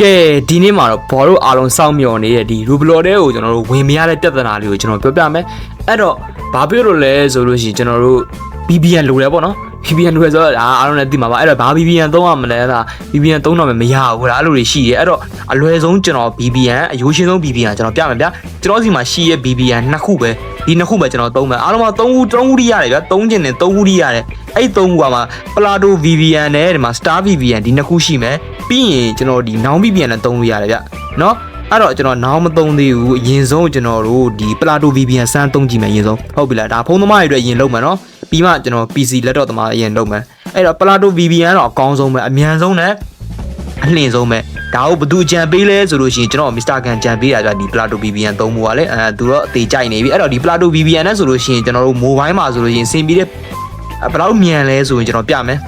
ကဲဒီနေ့မှာတော့ဘောတို့အားလုံးစောင့်မျှော်နေတဲ့ဒီ Roblox တဲ့ကိုကျွန်တော်တို့ဝင်မရတဲ့ပြဿနာလေးကိုကျွန်တော်ပြောပြမယ်အဲ့တော့ဘာဖြစ်လို့လဲဆိုလို့ရှိရင်ကျွန်တော်တို့ VPN လိုတယ်ပေါ့နော် VPN လိုရဆိုတော့ဒါအားလုံးလည်းသိမှာပါအဲ့တော့ဘာ VPN သုံးရမလဲဒါ VPN သုံးတော့မရဘူးလားအဲ့လိုတွေရှိတယ်အဲ့တော့အလွယ်ဆုံးကျွန်တော် VPN အရိုးရှင်းဆုံး VPN ကျွန်တော်ပြမယ်ဗျာကျွန်တော်စီမှာရှိရဲ့ VPN နှစ်ခုပဲဒီနှစ်ခုပဲကျွန်တော်သုံးမယ်အားလုံးမှာ3ခု3ခုတိရတယ်ဗျာ3ကျင်နဲ့3ခုတိရတယ်အဲ့3ခုကမှ Plato VPN နဲ့ဒီမှာ Star VPN ဒီနှစ်ခုရှိမယ်ပြီးရင်ကျွန်တော်ဒီ Now VPN နဲ့သုံးလို့ရတယ်ဗျနော်အဲ့တော့ကျွန်တော်နောင်မသုံးသေးဘူးအရင်ဆုံးကျွန်တော်တို့ဒီ Plato VPN စမ်းသုံးကြည့်မယ်အရင်ဆုံးဟုတ်ပြီလားဒါဖုန်းသမားတွေအတွက်အရင်လုပ်မယ်နော် ပြီးမှကျွန်တော် PC laptop သမားအရင်လုပ်မယ်အဲ့တော့ Plato VPN တော့အကောင်းဆုံးပဲအမြန်ဆုံးနဲ့အလင်းဆုံးပဲဒါကိုဘယ်သူကြံပေးလဲဆိုလို့ရှိရင်ကျွန်တော် Mr. Gan ကြံပေးတာကြဒီ Plato VPN သုံးမှုပါလေအဲသူတော့အသေးကြိုက်နေပြီအဲ့တော့ဒီ Plato VPN နဲ့ဆိုလို့ရှိရင်ကျွန်တော်တို့ mobile မှာဆိုလို့ရှိရင်စင်ပြီးတဲ့ဘယ်လောက်မြန်လဲဆိုရင်ကျွန်တော်ပြမယ်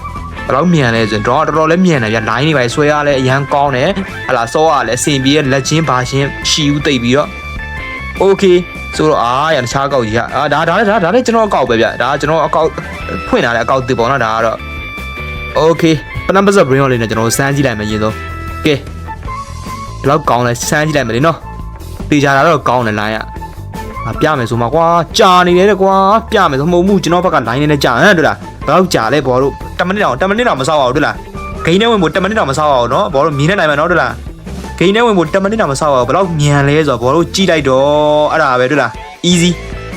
ဘယ်လောက်မြန်လဲဆိုရင်တော့တော်တော်လေးမြန်တယ်ဗျ line တွေပဲဆွဲရလဲအရန်ကောင်းတယ်ဟလာစောရလဲအစင်ပြီးရဲ့လက်ချင်းဘာချင်းရှီဦးတိတ်ပြီးတော့ okay ဆိုတော့အာရတခြားအကောက်ကြီးကအာဒါဒါလည်းဒါဒါလည်းကျွန်တော်အကောက်ပဲဗျဒါကျွန်တော်အကောက်ဖွင့်လာတဲ့အကောက်တစ်ပေါ့နော်ဒါကတော့ okay ပနံပါတ်ဘရင်းလေးနဲ့ကျွန်တော်စမ်းကြည့်လိုက်မယ်ရင်ဆုံးကဲဘယ်လောက်ကောင်းလဲစမ်းကြည့်လိုက်မယ်လေနော်တေချာတာတော့ကောင်းတယ် line ကငါပြမယ်ဆိုမှာကွာကြာနေတယ်တဲ့ကွာပြမယ်ဆိုမဟုတ်ဘူးကျွန်တော်ဘက်က line နဲ့ကြာဟမ်တို့လားဘယ်လောက်ကြာလဲဘောတို့10မိနစ်တောင်10မိနစ်တောင်မဆောက်အောင်တို့လားဂိမ်းနဲ့ဝင်ဖို့10မိနစ်တောင်မဆောက်အောင်နော်ဘောတို့မြင်နေနိုင်မှာနော်တို့လား ဂိမ်းထဲဝင်ဖို့10မိနစ်တောင်မဆောက်အောင်ဘယ်လောက်မြန်လဲဆိုတော့ဘောတို့ကြည့်လိုက်တော့အဲ့ဒါပဲတွေ့လား easy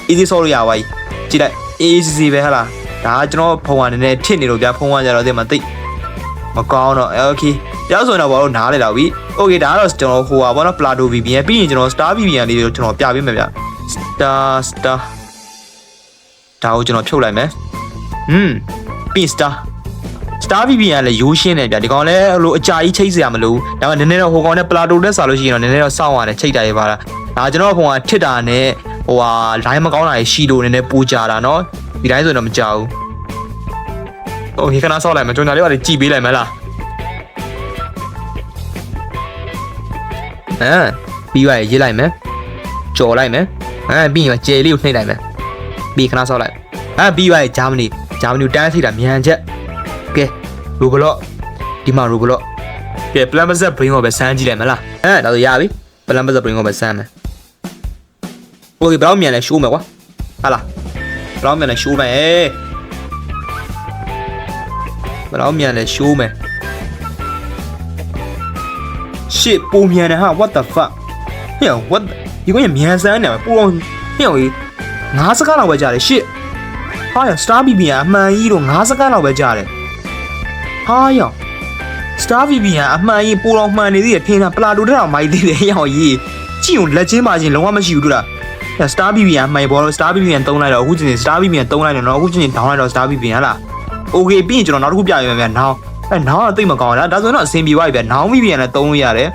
easy ဆော့လို့ရပါ E ကြည့်လိုက် easy ပဲဟဟလားဒါကကျွန်တော်ဖုန်းကနည်းနည်းထစ်နေလို့ဗျာဖုန်းကကြတော့ဒီမှာတိတ်မကောင်းတော့ okay ရောက်ဆိုရင်တော့ဘောတို့နားလေတော့ပြီ okay ဒါကတော့ကျွန်တော်ဟိုပါဘောနော် plato VPN ပြီးရင်ကျွန်တော် star VPN လေးကိုကျွန်တော်ပြပေးမယ်ဗျ star star ဒါကိုကျွန်တော်ဖြုတ်လိုက်မယ်ဟွန်းပြီး star Star VPN လည်းရိုးရှင်းတယ်ဗျဒီကောင်လည်းဟိုအကြာကြီးချိတ်စရာမလိုဘူးဒါပေမဲ့နည်းနည်းတော့ဟိုကောင်နဲ့ Plato နဲ့စာလို့ရှိရင်တော့နည်းနည်းတော့စောင့်ရတယ်ချိတ်တာတွေပါလားဒါကျွန်တော်ဖုန်းကထစ်တာနဲ့ဟိုဟာ line မကောင်းတာတွေရှိလို့နည်းနည်းပူကြတာเนาะဒီတိုင်းဆိုရင်တော့မကြောက်ဘူးโอเคခဏဆောက်လိုက်မယ်ကျွန်တော်လေးကလည်းကြည်ပေးလိုက်မလားဟမ်ပြီးသွားရေးလိုက်မယ်ကြော်လိုက်မယ်ဟမ်ပြီးရင်ကျယ်လေးကိုနှိပ်လိုက်မယ်ပြီးခဏဆောက်လိုက်ဟမ်ပြီးသွားဂျာမနီဂျာမနီတန်းထိတာမြန်ချက် ကဲ ရူဘလော့ဒီမှာရူဘလော့ကဲပလန်ပါဇက်ဘရင်းကိုပဲစမ်းကြည့်လိုက်မလားအဲဒါဆိုရပြီပလန်ပါဇက်ဘရင်းကိုပဲစမ်းမယ်โอเคဘယ်တော့မြန်လဲရှိုးမယ်ကွာဟာလားဘယ်တော့မြန်လဲရှိုးမယ်ဘယ်တော့မြန်လဲရှိုးမယ်ရှစ်ပုံမြန်တယ်ဟာ what the fuck ဟဲ့ what ဒီကောင်မြန်စမ်းနေတယ်ပူအောင်ဟဲ့ငါးစကားလောက်ပဲကြားတယ်ရှစ်ဟာရ star bb အမှန်ကြီးတော့ငါးစကားလောက်ပဲကြားတယ် ဟာယောင် Star VPN အမှန်ကြီးပိုတော်မှန်နေသေးတယ်ထင်တာပလာတိုတက်အောင်မိုက်သေးတယ်ယောင်ကြီးကြည့်ုံလက်ချင်းပါချင်းလုံးဝမရှိဘူးတို့လား Star VPN မှန်ဘောလို့ Star VPN သုံးလိုက်တော့အခုချင်း Star VPN သုံးလိုက်တော့နော်အခုချင်း down လိုက်တော့ Star VPN ဟလား Okay ပြီးရင်ကျွန်တော်နောက်တစ်ခုပြရမယ်ဗျာနောင်အဲနောင်ကတိတ်မကောင်းလားဒါဆိုရင်တော့အဆင်ပြေသွားပြီဗျာနောင် VPN နဲ့သုံးလို့ရတယ်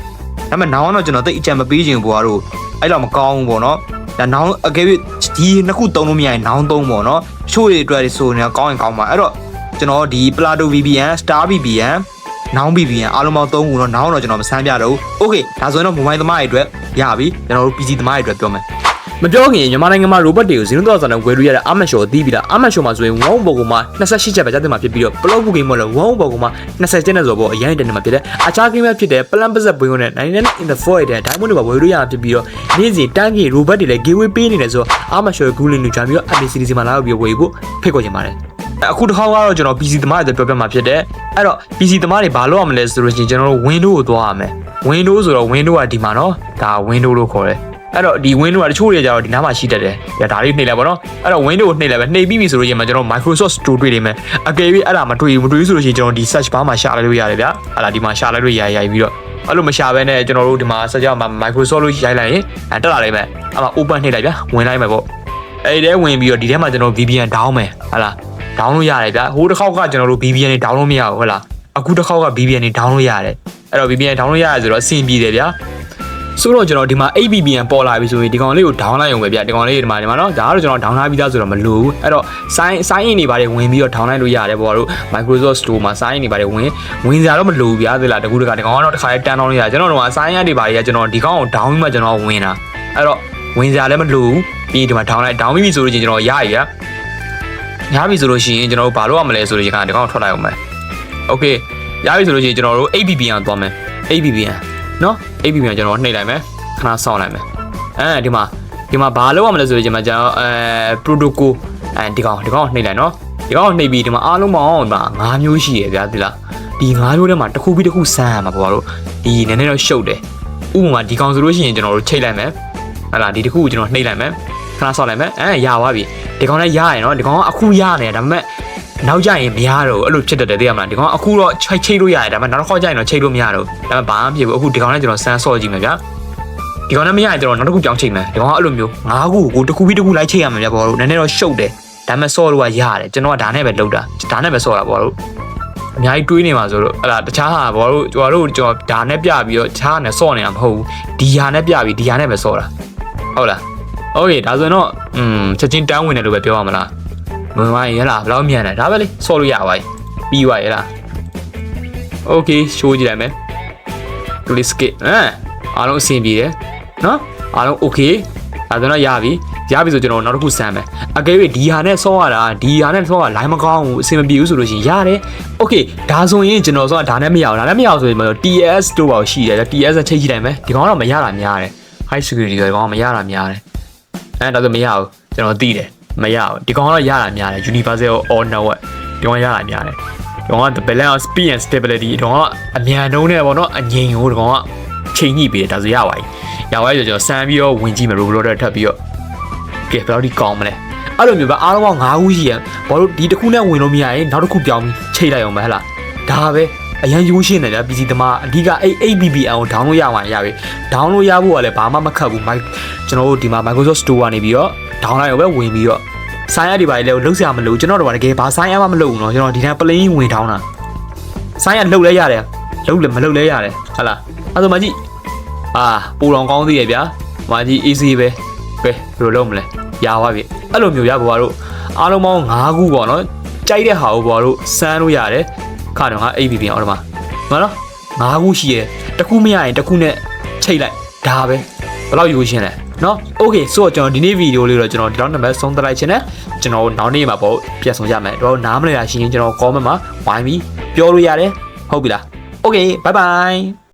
ဒါပေမဲ့နောင်ကတော့ကျွန်တော်တိတ်အကြံမပေးချင်ဘူးကွာတို့အဲ့တော့မကောင်းဘူးပေါ့နော်ဒါနောင်အကယ်၍ဒီနှစ်ခုသုံးလို့မရရင်နောင်သုံးပေါ့နော်ချို့တွေအတွက်ဆိုရင်ကောင်းရင်ကောင်းပါအဲ့တော့ ကျွန်တော်ဒီ Plato VPN Star VPN နောင် VPN အားလုံးပေါင်း3ခုတော့နောင်တော့ကျွန်တော်မဆန်းပြတော့ဘူး Okay ဒါဆိုရင်တော့ mobile သမားတွေအတွက်ရပြီကျွန်တော်တို့ PC သမားတွေအတွက်ပြောမယ်မပြောခင်မြန်မာနိုင်ငံမှာ robot တွေကိုဇင်းတော့ဆန်နဲ့ဝယ်လို့ရတဲ့ Amazon ရှော်သိပြီလား Amazon ရှော်မှာဆိုရင်ဝေါဘောကမှာ28ချက်ပဲကြားတင်မှာဖြစ်ပြီးတော့ blog booking မှာလည်းဝေါဘောကမှာ20ချက်နဲ့ဆိုတော့အရင်တည်းမှာဖြစ်တဲ့အခြား game ပဲဖြစ်တဲ့ plan ပတ်သက်ပွင့်နဲ့99 in the void တဲ့ diamond တွေပါဝယ်လို့ရတာဖြစ်ပြီးတော့နေ့စဉ်တန်းကြီး robot တွေလည်း giveaway ပေးနေတယ်ဆိုတော့ Amazon ဂူလင်လူချာပြီးတော့ MPC စီမှာလာပြီးဝယ်ဖို့ဖိတ်ခေါ်ချင်ပါတယ် အခုတစ်ခါကတော့ကျွန်တော် PC သမားတွေပြောပြမှာဖြစ်တယ်အဲ့တော့ PC သမားတွေဘာလုပ်ရမလဲဆိုလို့ရှိရင်ကျွန်တော်တို့ Windows ကိုသွားရမယ် Windows ဆိုတော့ Windows ကဒီမှာနော်ဒါ Windows လို့ခေါ်တယ်အဲ့တော့ဒီ Windows ကတချို့တွေကြတော့ဒီနားမှာရှိတတ်တယ်။ဒါဒါလေးနှိပ်လိုက်ပါတော့။အဲ့တော့ Windows ကိုနှိပ်လိုက်ပဲနှိပ်ပြီးပြီဆိုလို့ရင်မှကျွန်တော် Microsoft Store တွေ့နေမယ်။အကယ်၍အဲ့ဒါမတွေ့ဘူးမတွေ့ဘူးဆိုလို့ရှိရင်ကျွန်တော်ဒီ search bar မှာရှာလိုက်လို့ရတယ်ဗျာ။ဟာလာဒီမှာရှာလိုက်လို့ရရပြီးတော့အဲ့လိုမရှာဘဲနဲ့ကျွန်တော်တို့ဒီမှာ search bar မှာ Microsoft လို့ရိုက်လိုက်ရင်အဲတက်လာလိမ့်မယ်။အဲ့မှာ open နှိပ်လိုက်ဗျာ။ဝင်လိုက်မယ်ပေါ့။အဲ့ဒီထဲဝင်ပြီးတော့ဒီထဲမှာကျွန်တော် VPN down မယ်ဟာလား။ down လို့ရတယ်ဗျာ။ဟိုတစ်ခေါက်ကကျွန်တော်တို့ VPN တွေ down လို့မရဘူးဟုတ်လား။အခုတစ်ခေါက်က VPN တွေ down လို့ရတယ်။အဲ့တော့ VPN down လို့ရတယ်ဆိုတော့အဆင်ပြေတယ်ဗျာ။ဆိုတော့ကျွန်တော်ဒီမှာ 8VPN ပေါ်လာပြီဆိုရင်ဒီကောင်လေးကို down လိုက်အောင်ပဲဗျဒီကောင်လေးဒီမှာဒီမှာနော်ဒါကတော့ကျွန်တော် down ထားပြီးသားဆိုတော့မလိုဘူးအဲ့တော့ sign sign in တွေပါတယ်ဝင်ပြီးတော့ down လိုက်လို့ရတယ်ပေါ့တို့ Microsoft Store မှာ sign in တွေပါတယ်ဝင်ဝင်စရာတော့မလိုဘူးဗျာဒီလားတကူတကဒီကောင်ကတော့တစ်ခါလေးတန်းတောင်းလို့ရတယ်ကျွန်တော်တို့က sign in တွေပါတယ်ကျွန်တော်ဒီကောင်ကို down ပြီးမှကျွန်တော်ဝင်တာအဲ့တော့ဝင်စရာလည်းမလိုဘူးပြီးရင်ဒီမှာ down လိုက် down ပြီးပြီဆိုလို့ချင်းကျွန်တော်ရရ ရရပြီဆိုလို့ရှိရင်ကျွန်တော်တို့ဘာလုပ်ရမလဲဆိုလို့ဒီကောင်ထွက်လိုက်အောင်မယ် Okay ရပြီဆိုလို့ရှိရင်ကျွန်တော်တို့ 8VPN ကိုသွားမယ် 8VPN နော် APP မှာကျွန်တော်နှိပ်လိုက်မယ်ခဏစောင့်လိုက်မယ်အဲဒီမှာဒီမှာဘာလုပ်ရမလဲဆိုရင်ကျွန်တော်အဲ protocol အဲဒီကောင်ဒီကောင်ကိုနှိပ်လိုက်နော်ဒီကောင်ကိုနှိပ်ပြီးဒီမှာအားလုံးပေါင်းဒီမှာ၅မျိုးရှိရဗျာဒီလားဒီ၅မျိုးထဲမှာတစ်ခုပြီးတစ်ခုစမ်းရမှာပေါ့တို့ဒီနည်းနည်းတော့ရှုပ်တယ်ဥပမာဒီကောင်ဆိုလို့ရှိရင်ကျွန်တော်တို့ချိန်လိုက်မယ်ဟလာဒီတစ်ခုကိုကျွန်တော်နှိပ်လိုက်မယ်ခဏစောင့်လိုက်မယ်အဲရသွားပြီ ဒီကောင်လည်းရရနော်ဒီကောင်ကအခုရနေတယ်ဒါပေမဲ့နောက်ကြရင်မရတော့ဘူးအဲ့လိုဖြစ်တတ်တယ်သိရမလားဒီကောင်ကအခုတော့ချိတ်ချိတ်လို့ရတယ်ဒါပေမဲ့နောက်တစ်ခေါက်ကျရင်တော့ချိတ်လို့မရတော့ဘူးဒါပေမဲ့ဘာမှမဖြစ်ဘူးအခုဒီကောင်လည်းကျွန်တော်စမ်းဆော့ကြည့်မယ်ဗျာဒီကောင်နဲ့မရရင်ကျွန်တော်နောက်တစ်ခုပြောင်းချိန်မယ်ဒီကောင်ကအဲ့လိုမျိုးငါးခုကိုတစ်ခုပြီးတစ်ခုလိုက်ချိန်ရမှာဗျပေါ့လို့နည်းနည်းတော့ရှုပ်တယ်ဒါပေမဲ့ဆော့လို့ကရတယ်ကျွန်တော်ကဒါနဲ့ပဲလုပ်တာဒါနဲ့ပဲဆော့တာပေါ့လို့အများကြီးတွေးနေမှာဆိုလို့အဲ့ဒါတခြားဟာဘောလို့ကျွန်တော်တို့ကျွန်တော်ဒါနဲ့ပြပြီးတော့တခြားနဲ့ဆော့နေတာမဟုတ်ဘူးဒီဟာနဲ့ပြပြီးဒီဟာနဲ့ပဲဆော့တာဟုတ်လား โอเคဒါဆိုရင်တော့อืมချက်ချင်းတန်းဝင်တယ်လို့ပဲပြောရမလားဝင်သွားရင်ရလားဘယ်တော့မြန်လဲဒါပဲလေဆော့လို့ရပါပြီပြီးသွားရလားโอเคရှိုးကြည့်လိုက်မယ် please skip အဲအားလုံးအဆင်ပြေတယ် နော်အားလုံး okay အဲဒါတော့ရပြီရပြီဆိုကျွန်တော်နောက်တစ်ခုစမ်းမယ်အကယ်၍ဒီဟာနဲ့ဆောရတာဒီဟာနဲ့ဆောရ line မကောင်းဘူးအဆင်မပြေဘူးဆိုလို့ရှိရင်ရတယ် okay ဒါဆိုရင်ကျွန်တော်ဆောဒါနဲ့မရအောင်ဒါနဲ့မရအောင်ဆိုရင် TS တို့ပါရှိတယ် TS နဲ့ချိန်ကြည့်လိုက်မယ်ဒီကောင်ကတော့မရတာများတယ် high security ဆိုဒီကောင်ကမရတာများတယ် အဲဒါဆိုမရဘူးကျွန်တော်သိတယ်မရဘူးဒီကောင်ကတော့ရတာများတယ် universal or network ဒီကောင်ကရတာများတယ်ဒီကောင်က the balance of speed and stability ဒီကောင်ကအမြန်နှုံးနဲ့ပေါ့နော်အငြိမ်ကိုဒီကောင်ကချိန်ညှိပေးတယ်ဒါဆိုရပါပြီရပါရဲ့ကျွန်တော်စမ်းပြီးတော့ဝင်ကြည့်မယ် Roblox တက်ထပ်ပြီးတော့ကဲဘယ်လောက်ထိကောင်းမလဲအဲ့လိုမျိုးပဲအားလုံးပေါင်း9ခုရှိရဘာလို့ဒီတစ်ခုနဲ့ဝင်လို့မရရင်နောက်တစ်ခုပြောင်းပြီးချိန်လိုက်အောင်ပဲဟလားဒါပဲ အရန်ရိုးရှင်းတယ်ဗျာ PC သမားအဓိကအဲ့ ABBN ကို download ရမှာရပြီ download ရဖို့ကလည်းဘာမှမခက်ဘူး mic ကျွန်တော်တို့ဒီမှာ Microsoft Store ကနေပြီးတော့ download ရောပဲဝင်ပြီးတော့ဆိုင်ရတွေပါလေလုံးစရာမလိုကျွန်တော်တို့ကတကယ်ဘာဆိုင်ရမှမလုပ်ဘူးเนาะကျွန်တော်ဒီတိုင်း plain ဝင်ထောင်းတာဆိုင်ရလှုပ်လဲရတယ်လှုပ်လဲမလှုပ်လဲရတယ်ဟုတ်လားအဲ့ဒါမှကြည့် အာပူတော်ကောင်းသေးရဲ့ဗျာ။မာကြီး easy ပဲ။ကဲဘယ်လိုလုပ်မလဲ။ရပါပြီ။အဲ့လိုမျိုးရဘွားတို့အားလုံးပေါင်း5ခုပေါ့နော်။ကြိုက်တဲ့ဟာကိုဘွားတို့စမ်းလို့ရတယ်။ ခါတော့ငါ ABB အောင်တော့မှာ။မှန်နော်။5ခုရှိရဲ့။တစ်ခုမရရင်တစ်ခုနဲ့ချိတ်လိုက်။ဒါပဲ။ဘယ်လောက်ယူရှင်းလဲ။နော်။ Okay ဆိုတော့ကျွန်တော်ဒီနေ့ဗီဒီယိုလေးတော့ကျွန်တော်ဒီလောက်နံပါတ်ဆုံးသလိုက်ခြင်းနဲ့ကျွန်တော်နောက်နေ့မှာပေါ့ပြတ်ဆုံးကြမယ်။တော့နားမလည်တာရှိရင်ကျွန်တော် comment မှာဝိုင်းပြီးပြောလို့ရတယ်။ဟုတ်ပြီလား။ Okay bye bye